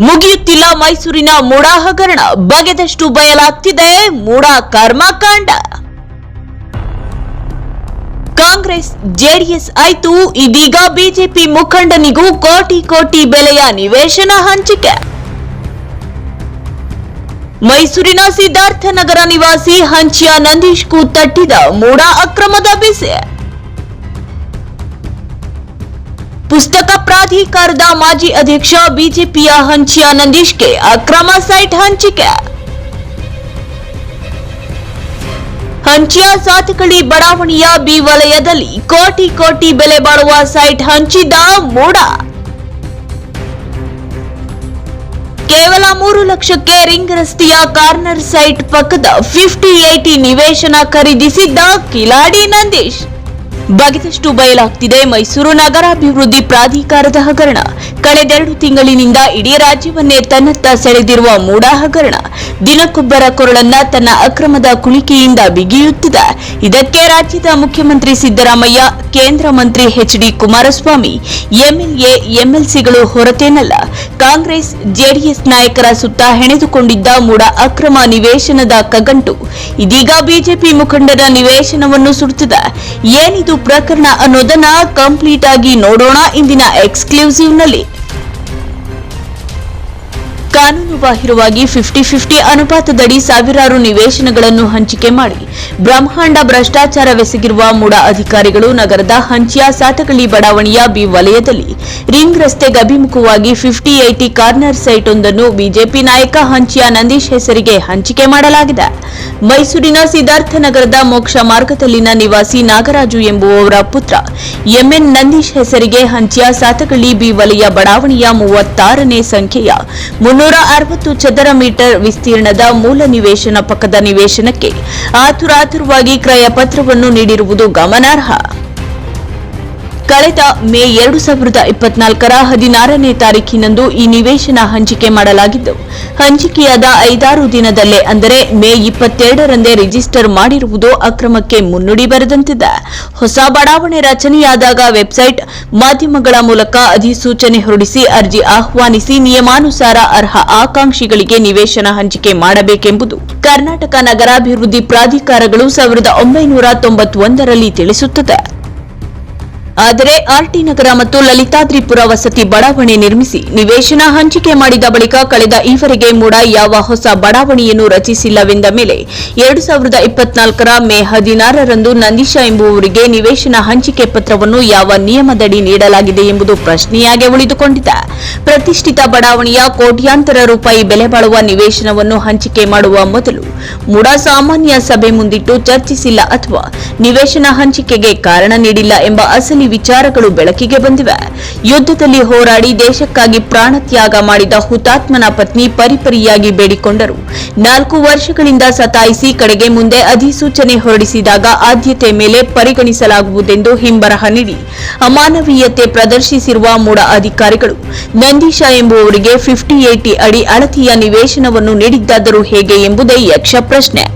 ಮುಗಿಯುತ್ತಿಲ್ಲ ಮೈಸೂರಿನ ಮೂಡಾ ಹಗರಣ ಬಗೆದಷ್ಟು ಬಯಲಾಗ್ತಿದೆ ಮೂಡಾ ಕರ್ಮಕಾಂಡ. ಕಾಂಗ್ರೆಸ್, ಜೆಡಿಎಸ್ ಆಯ್ತು, ಇದೀಗ ಬಿಜೆಪಿ ಮುಖಂಡನಿಗೂ ಕೋಟಿ ಕೋಟಿ ಬೆಲೆಯ ನಿವೇಶನ ಹಂಚಿಕೆ. ಮೈಸೂರಿನ ಸಿದ್ಧಾರ್ಥನಗರ ನಿವಾಸಿ ಹಂಚಿಯ ನಂದೀಶ್ಗೂ ತಟ್ಟಿದ ಮೂಡಾ ಅಕ್ರಮದ ಬಿಸಿ. ಪುಸ್ತಕ ಪ್ರಾಧಿಕಾರದ ಮಾಜಿ ಅಧ್ಯಕ್ಷ ಬಿಜೆಪಿಯ ಹಂಚಿಯ ನಂದೀಶ್ಗೆ ಅಕ್ರಮ ಸೈಟ್ ಹಂಚಿಕೆ. ಹಂಚಿಯ ಸಾತಕಳಿ ಬಡಾವಣೆಯ ಬಿ ವಲಯದಲ್ಲಿ ಕೋಟಿ ಕೋಟಿ ಬೆಲೆ ಬಾಳುವ ಸೈಟ್ ಹಂಚಿದ ಮೋಡ. ಕೇವಲ ಮೂರು ಲಕ್ಷಕ್ಕೆ ರಿಂಗ್ ರಸ್ತೆಯ ಕಾರ್ನರ್ ಸೈಟ್ ಪಕ್ಕದ ಫಿಫ್ಟಿ ಏಟಿ ನಿವೇಶನ ಖರೀದಿಸಿದ್ದ ಕಿಲಾಡಿ ನಂದೀಶ್. ಬಗೆದಷ್ಟು ಬಯಲಾಗ್ತಿದೆ ಮೈಸೂರು ನಗರಾಭಿವೃದ್ಧಿ ಪ್ರಾಧಿಕಾರದ ಹಗರಣ. ಕಳೆದೆರಡು ತಿಂಗಳಿನಿಂದ ಇಡೀ ರಾಜ್ಯವನ್ನೇ ತನ್ನತ್ತ ಸೆಳೆದಿರುವ ಮೂಡಾ ಹಗರಣ. ದಿನಕ್ಕೊಬ್ಬರ ಕೊರಳನ್ನ ತನ್ನ ಅಕ್ರಮದ ಕುಣಿಕೆಯಿಂದ ಬಿಗಿಯುತ್ತಿದೆ. ಇದಕ್ಕೆ ರಾಜ್ಯದ ಮುಖ್ಯಮಂತ್ರಿ ಸಿದ್ದರಾಮಯ್ಯ, ಕೇಂದ್ರ ಮಂತ್ರಿ ಎಚ್ ಡಿ ಕುಮಾರಸ್ವಾಮಿ, ಎಂಎಲ್ಎ, ಎಂಎಲ್ಸಿಗಳು ಹೊರತೇನಲ್ಲ. ಕಾಂಗ್ರೆಸ್, ಜೆಡಿಎಸ್ ನಾಯಕರ ಸುತ್ತ ಹೆಣೆದುಕೊಂಡಿದ್ದ ಮೂಡಾ ಅಕ್ರಮ ನಿವೇಶನದ ಕಗಂಟು. ಇದೀಗ ಬಿಜೆಪಿ ಮುಖಂಡರ ನಿವೇಶನವನ್ನು ಸುಡುತ್ತಿದೆ ಏನಿದು ಪ್ರಕರಣ ಅನ್ನೋದನ್ನ ಕಂಪ್ಲೀಟ್ ಆಗಿ ನೋಡೋಣ ಇಂದಿನ ಎಕ್ಸ್ಕ್ಲೂಸಿವ್ನಲ್ಲಿ ಕಾನೂನುಬಾಹಿರವಾಗಿ ಫಿಫ್ಟಿ ಫಿಫ್ಟಿ ಅನುಪಾತದಡಿ ಸಾವಿರಾರು ನಿವೇಶನಗಳನ್ನು ಹಂಚಿಕೆ ಮಾಡಿ. ಬ್ರಹ್ಮಾಂಡ ಭ್ರಷ್ಟಾಚಾರವೆಸಗಿರುವ ಮೂಡ ಅಧಿಕಾರಿಗಳು ನಗರದ ಹಂಚಿಯ ಸಾಟಗಳಿ ಬಡಾವಣೆಯ ಬಿ ವಲಯದಲ್ಲಿ. ರಿಂಗ್ ರಸ್ತೆಗೆ ಅಭಿಮುಖವಾಗಿ ಫಿಫ್ಟಿ ಏಟಿ ಕಾರ್ನರ್ ಸೈಟ್ ಒಂದನ್ನು ಬಿಜೆಪಿ ನಾಯಕ ಹಂಚಿಯ ನಂದೀಶ್ ಹೆಸರಿಗೆ ಹಂಚಿಕೆ ಮಾಡಲಾಗಿದೆ. ಮೈಸೂರಿನ ಸಿದ್ಧಾರ್ಥನಗರದ ಮೋಕ್ಷ ಮಾರ್ಗದಲ್ಲಿನ ನಿವಾಸಿ ನಾಗರಾಜು ಎಂಬುವವರ ಪುತ್ರ ಎಂಎನ್ ನಂದೀಶ್ ಹೆಸರಿಗೆ ಹಂಚಿಯ ಸಾತಗಳಿ ಬಿ ವಲಯ ಬಡಾವಣೆಯ ಮೂವತ್ತಾರನೇ ಸಂಖ್ಯೆಯ ಅರವತ್ತು ಚದರ ಮೀಟರ್ ವಿಸ್ತೀರ್ಣದ ಮೂಲ ನಿವೇಶನ ಪಕ್ಕದ ನಿವೇಶನಕ್ಕೆ ಆತುರಾತುರವಾಗಿ ಕ್ರಯ ಪತ್ರವನ್ನು ನೀಡಿರುವುದು ಗಮನಾರ್ಹ. ಕಳೆದ ಮೇ ಎರಡು ಸಾವಿರದ ಇಪ್ಪತ್ನಾಲ್ಕರ ಹದಿನಾರನೇ ತಾರೀಕಿನಂದು ಈ ನಿವೇಶನ ಹಂಚಿಕೆ ಮಾಡಲಾಗಿದ್ದು ಹಂಚಿಕೆಯಾದ ಐದಾರು ದಿನದಲ್ಲೇ, ಅಂದರೆ ಮೇ ಇಪ್ಪತ್ತೆರಡರಂದೇ ರಿಜಿಸ್ಟರ್ ಮಾಡಿರುವುದು ಅಕ್ರಮಕ್ಕೆ ಮುನ್ನುಡಿ ಬರೆದಂತಿದೆ. ಹೊಸ ಬಡಾವಣೆ ರಚನೆಯಾದಾಗ ವೆಬ್ಸೈಟ್ ಮಾಧ್ಯಮಗಳ ಮೂಲಕ ಅಧಿಸೂಚನೆ ಹೊರಡಿಸಿ ಅರ್ಜಿ ಆಹ್ವಾನಿಸಿ ನಿಯಮಾನುಸಾರ ಅರ್ಹ ಆಕಾಂಕ್ಷಿಗಳಿಗೆ ನಿವೇಶನ ಹಂಚಿಕೆ ಮಾಡಬೇಕೆಂಬುದು ಕರ್ನಾಟಕ ನಗರಾಭಿವೃದ್ಧಿ ಪ್ರಾಧಿಕಾರಗಳು ಸಾವಿರದ ಒಂಬೈನೂರ ತೊಂಬತ್ತೊಂದರಲ್ಲಿ ತಿಳಿಸುತ್ತದೆ. ಆದರೆ ಆರ್ಟಿ ನಗರ ಮತ್ತು ಲಲಿತಾದ್ರಿಪುರ ವಸತಿ ಬಡಾವಣೆ ನಿರ್ಮಿಸಿ ನಿವೇಶನ ಹಂಚಿಕೆ ಮಾಡಿದ ಬಳಿಕ ಕಳೆದ ಈವರೆಗೆ ಮೂಡ ಯಾವ ಹೊಸ ಬಡಾವಣೆಯನ್ನು ರಚಿಸಿಲ್ಲವೆಂದ ಮೇಲೆ ಎರಡು ಸಾವಿರದ ಇಪ್ಪತ್ನಾಲ್ಕರ ಮೇ ಹದಿನಾರರಂದು ನಂದೀಶ ಎಂಬುವರಿಗೆ ನಿವೇಶನ ಹಂಚಿಕೆ ಪತ್ರವನ್ನು ಯಾವ ನಿಯಮದಡಿ ನೀಡಲಾಗಿದೆ ಎಂಬುದು ಪ್ರಶ್ನೆಯಾಗಿ ಉಳಿದುಕೊಂಡಿದೆ ಪ್ರತಿಷ್ಠಿತ ಬಡಾವಣೆಯ ಕೋಟ್ಯಾಂತರ ರೂಪಾಯಿ ಬೆಲೆ ಬಾಳುವ ನಿವೇಶನವನ್ನು ಹಂಚಿಕೆ ಮಾಡುವ ಮೊದಲು ಮೂಡ ಸಾಮಾನ್ಯ ಸಭೆ ಮುಂದಿಟ್ಟು ಚರ್ಚಿಸಿಲ್ಲ ಅಥವಾ ನಿವೇಶನ ಹಂಚಿಕೆಗೆ ಕಾರಣ ನೀಡಿಲ್ಲ ಎಂಬ ಅಸಲಿ ವಿಚಾರಗಳು ಬೆಳಕಿಗೆ ಬಂದಿವೆ. ಯುದ್ಧದಲ್ಲಿ ಹೋರಾಡಿ ದೇಶಕ್ಕಾಗಿ ಪ್ರಾಣತ್ಯಾಗ ಮಾಡಿದ ಹುತಾತ್ಮನ ಪತ್ನಿ ಪರಿಪರಿಯಾಗಿ ಬೇಡಿಕೊಂಡರು. ನಾಲ್ಕು ವರ್ಷಗಳಿಂದ ಸತಾಯಿಸಿ ಕಡೆಗೆ ಮುಂದೆ ಅಧಿಸೂಚನೆ ಹೊರಡಿಸಿದಾಗ ಆದ್ಯತೆ ಮೇಲೆ ಪರಿಗಣಿಸಲಾಗುವುದೆಂದು ಹಿಂಬರಹ ನೀಡಿ. ಅಮಾನವೀಯತೆ ಪ್ರದರ್ಶಿಸಿರುವ ಮೂಡ ಅಧಿಕಾರಿಗಳು, ನಂದೀಶ ಎಂಬುವವರಿಗೆ ಫಿಫ್ಟಿ ಏಟಿ ಅಡಿ ಅಳತೆಯ ನಿವೇಶನವನ್ನು ನೀಡಿದ್ದಾದರೂ ಹೇಗೆ ಎಂಬುದೇ ಯಕ್ಷ ಪ್ರಶ್ನೆ